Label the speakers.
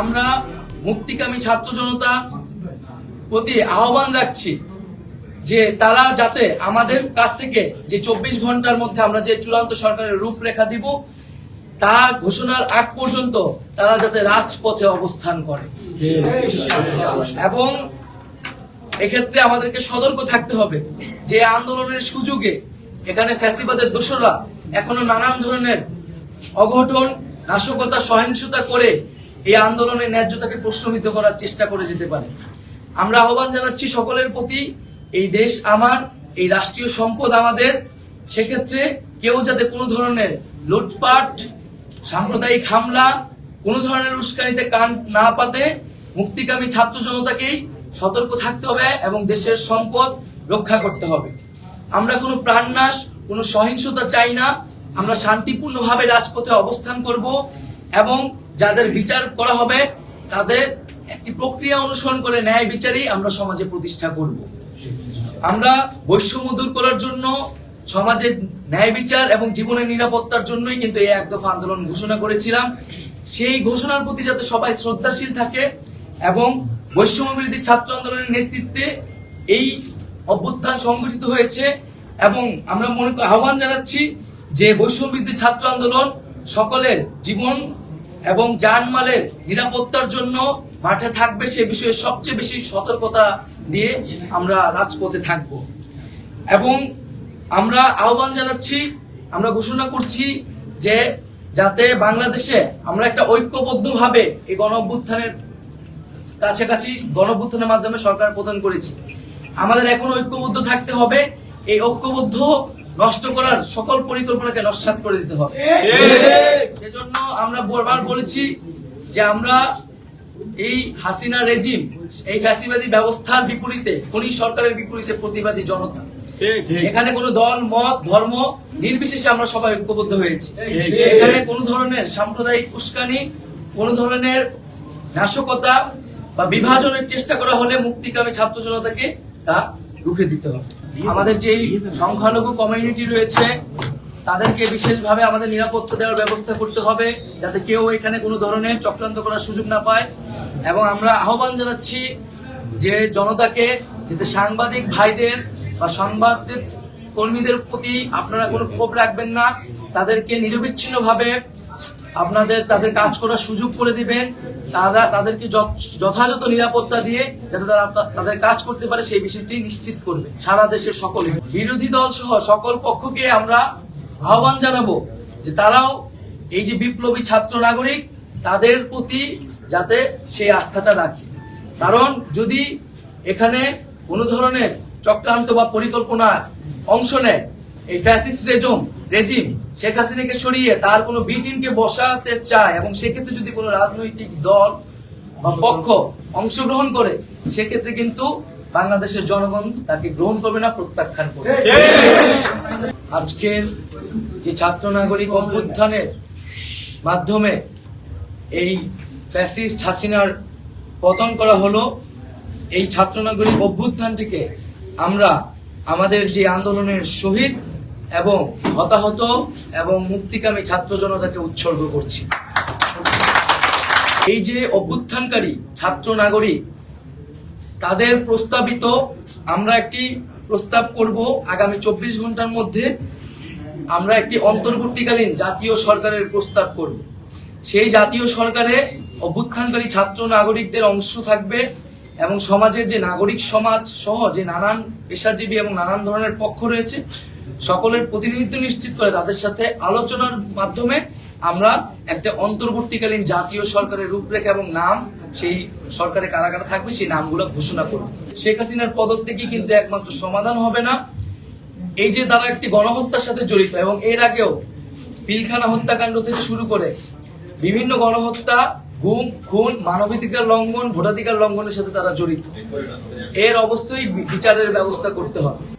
Speaker 1: আমরা মুক্তিকামী ছাত্র জনতা প্রতি আহ্বান রাখছি যে তারা যাতে আমাদের কাছ থেকে যে চব্বিশ ঘণ্টার মধ্যে আমরা যে চূড়ান্ত সরকারের রূপরেখা দিব, তা ঘোষণার আগ পর্যন্ত তারা যাতে রাজপথে অবস্থান করে। এবং এক্ষেত্রে আমাদেরকে সতর্ক থাকতে হবে যে আন্দোলনের সুযোগে এখানে ফ্যাসিবাদের দোষরা এখনও নানান ধরনের অঘটন, নাশকতা, সহিংসতা করে এই আন্দোলনের ন্যায্যতাকে প্রশ্নবিদ্ধ করার চেষ্টা করে যেতে পারে। আমরা আহ্বান জানাচ্ছি সকলের প্রতি, এই দেশ আমার, এই রাষ্ট্রীয় সম্পদ আমাদের। সেক্ষেত্রে কেউ যাতে কোনো ধরনের লুটপাট, সাম্প্রদায়িক হামলা, কোনো ধরনের উস্কানিতে কান না পাতে, মুক্তিকামী ছাত্র জনতাকেই সতর্ক থাকতে হবে এবং দেশের সম্পদ রক্ষা করতে হবে। আমরা কোনো প্রাণনাশ, কোনো সহিংসতা চাই না। আমরা শান্তিপূর্ণভাবে রাজপথে অবস্থান করব এবং যাদের বিচার করা হবে, তাদের একটি প্রক্রিয়া অনুসরণ করে ন্যায় বিচারই আমরা সমাজে প্রতিষ্ঠা করব। আমরা বৈষম্য দূর করার জন্য, সমাজে ন্যায় বিচার এবং জীবনের নিরাপত্তার জন্যই কিন্তু এই এক দফা আন্দোলন ঘোষণা করেছিলাম। সেই ঘোষণার প্রতি যাতে সবাই শ্রদ্ধাশীল থাকে এবং বৈষম্য বিরোধী ছাত্র আন্দোলনের নেতৃত্বে এই অভ্যুত্থান সংগঠিত হয়েছে এবং আমরা মনে আহ্বান জানাচ্ছি যে বৈষম্য বিরোধী ছাত্র আন্দোলন সকলের জীবন এবং জানমালের নিরাপত্তার জন্য মাঠে থাকবে সে বিষয়ে সবচেয়ে বেশি সতর্কতা দিয়ে আমরা রাজপথে থাকব। এবং আমরা আহ্বান জানাচ্ছি, আমরা ঘোষণা করছি যে যাতে বাংলাদেশে আমরা একটা ঐক্যবদ্ধভাবে এই গণ অভ্যুত্থানের কাছাকাছি গণভ্যুত্থানের মাধ্যমে সরকার প্রদান করেছি। আমাদের এখন ঐক্যবদ্ধ থাকতে হবে। এই ঐক্যবদ্ধ নষ্ট করার সকল পরিকল্পনাকে নস্বাত করে দিতে হবে। সেজন্য আমরা বারবার বলেছি যে আমরা এই হাসিনা রেজিম এই ফ্যাসিবাদী ব্যবস্থার বিপরীতে খনি সরকারের বিপরীতে প্রতিবাদী জনতা। এখানে কোনো দল মত ধর্ম নির্বিশেষে আমরা সবাই ঐক্যবদ্ধ হয়েছি। এখানে কোন ধরনের সাম্প্রদায়িক উস্কানি কোন ধরনের নাশকতা বা বিভাজনের চেষ্টা করা হলে মুক্তিকামী ছাত্র জনতাকে তা রুখে দিতে হবে। আমাদের যে সংখ্যালঘু কমিউনিটি রয়েছে, তাদেরকে বিশেষভাবে আমাদের নিরাপত্তা দেওয়ার ব্যবস্থা করতে হবে, যাতে কেউ এখানে কোনো ধরনের চক্রান্ত করার সুযোগ না পায়। এবং আমরা আহ্বান জানাচ্ছি যে জনতাকে যাতে সাংবাদিক ভাইদের বা সংবাদের কর্মীদের প্রতি আপনারা কোনো ক্ষোভ রাখবেন না, তাদেরকে নিরবিচ্ছিন্ন ভাবে আপনাদের তাদের কাজ করার সুযোগ করে দিবেন। তারা তাদেরকে যথ- যথাযথ নিরাপত্তা দিয়ে যাতে তারা তাদের কাজ করতে পারে, সেই বিষয়টি নিশ্চিত করবে সারা দেশের সকল। বিরোধী দল সহ সকল পক্ষকে আমরা আহ্বান জানাব যে তারাও এই যে বিপ্লবী ছাত্র নাগরিক, তাদের প্রতি যাতে সেই আস্থাটা রাখে। কারণ যদি এখানে কোনো ধরনের চক্রান্ত বা পরিকল্পনা অংশ নেয় এই ফ্যাসিস্ট রেজম, রেজিম, শেখ হাসিনাকে সরিয়ে তার কোনো বি টিমকে বসাতে চায় এবং সেক্ষেত্রে যদি কোনো রাজনৈতিক দল বা পক্ষ অংশগ্রহণ করে, সেক্ষেত্রে কিন্তু বাংলাদেশের জনগণ তাকে গ্রহণ করবে না, প্রত্যাখ্যান করবে। আজকের যে ছাত্র নাগরিক অভ্যুত্থানের মাধ্যমে এই ফ্যাসিস্ট হাসিনার পতন করা হলো, এই ছাত্র নাগরিক অভ্যুত্থানটিকে আমরা আমাদের যে আন্দোলনের শহীদ এবং হতাহত এবং মুক্তিকামী ছাত্র জনতাকে উৎসর্গ করছি। এই যে অভ্যুত্থানকারী ছাত্র নাগরিক, তাদের প্রস্তাবিত আমরা একটি প্রস্তাব করব আগামী চব্বিশ ঘণ্টার মধ্যে, আমরা একটি অন্তর্বর্তীকালীন জাতীয় সরকারের প্রস্তাব করব। সেই জাতীয় সরকারে অভ্যুত্থানকারী ছাত্র নাগরিকদের অংশ থাকবে এবং সমাজের যে নাগরিক সমাজ সহ যে নানান পেশাজীবী এবং নানান ধরনের পক্ষ রয়েছে সকলের প্রতিনিধিত্ব নিশ্চিত করে তাদের সাথে আলোচনার মাধ্যমে আমরা একটা অন্তর্বর্তীকালীন জাতীয় সরকারের রূপরেখা এবং নাম, সেই সরকারে কারা কারা থাকবে, সেই নামগুলো ঘোষণা করব। শেখ হাসিনার পদত্যাগই কিন্তু একমাত্র সমাধান হবে না। এই যে তারা একটি গণহত্যার সাথে জড়িত এবং এর আগেও পিলখানা হত্যাকাণ্ড থেকে শুরু করে বিভিন্ন গণহত্যা, গুম, খুন, মানবাধিকার লঙ্ঘন, ভোটাধিকার লঙ্ঘনের সাথে তারা জড়িত। এর অবশ্যই বিচারের ব্যবস্থা করতে হবে।